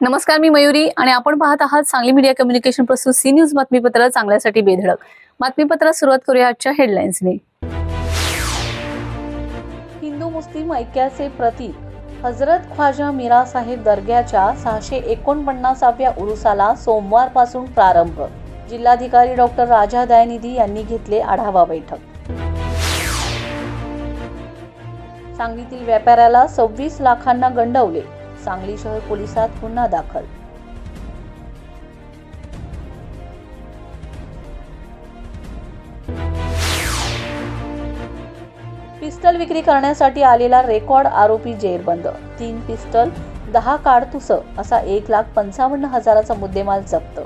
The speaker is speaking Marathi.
नमस्कार मी मयुरी आणि आपण पाहत आहात सांगली मीडिया कम्युनिकेशन प्रस्तुत सी न्यूज बातमीपत्र चांगल्यासाठी बेधडक. बातमीपत्रात सुरुवात करूया आजच्या हेडलाईन्सने. हिंदू मुस्लिम ऐक्याचे प्रतीक हजरत ख्वाजा मीरा साहेब दर्ग्याच्या सहाशे एकोणपन्नासाव्या उरुसाला सोमवारपासून प्रारंभ. जिल्हाधिकारी डॉक्टर राजा दयानिधी यांनी घेतले आढावा बैठक. सांगलीतील व्यापाऱ्याला सव्वीस लाखांना गंडवले. सांगली शहर पोलिसात गुन्हा दाखल. पिस्टल विक्री करण्यासाठी आलेला रेकॉर्ड आरोपी जेरबंद. तीन पिस्टल दहा काडतुस असा एक लाख पंचावन्न हजाराचा मुद्देमाल जप्त.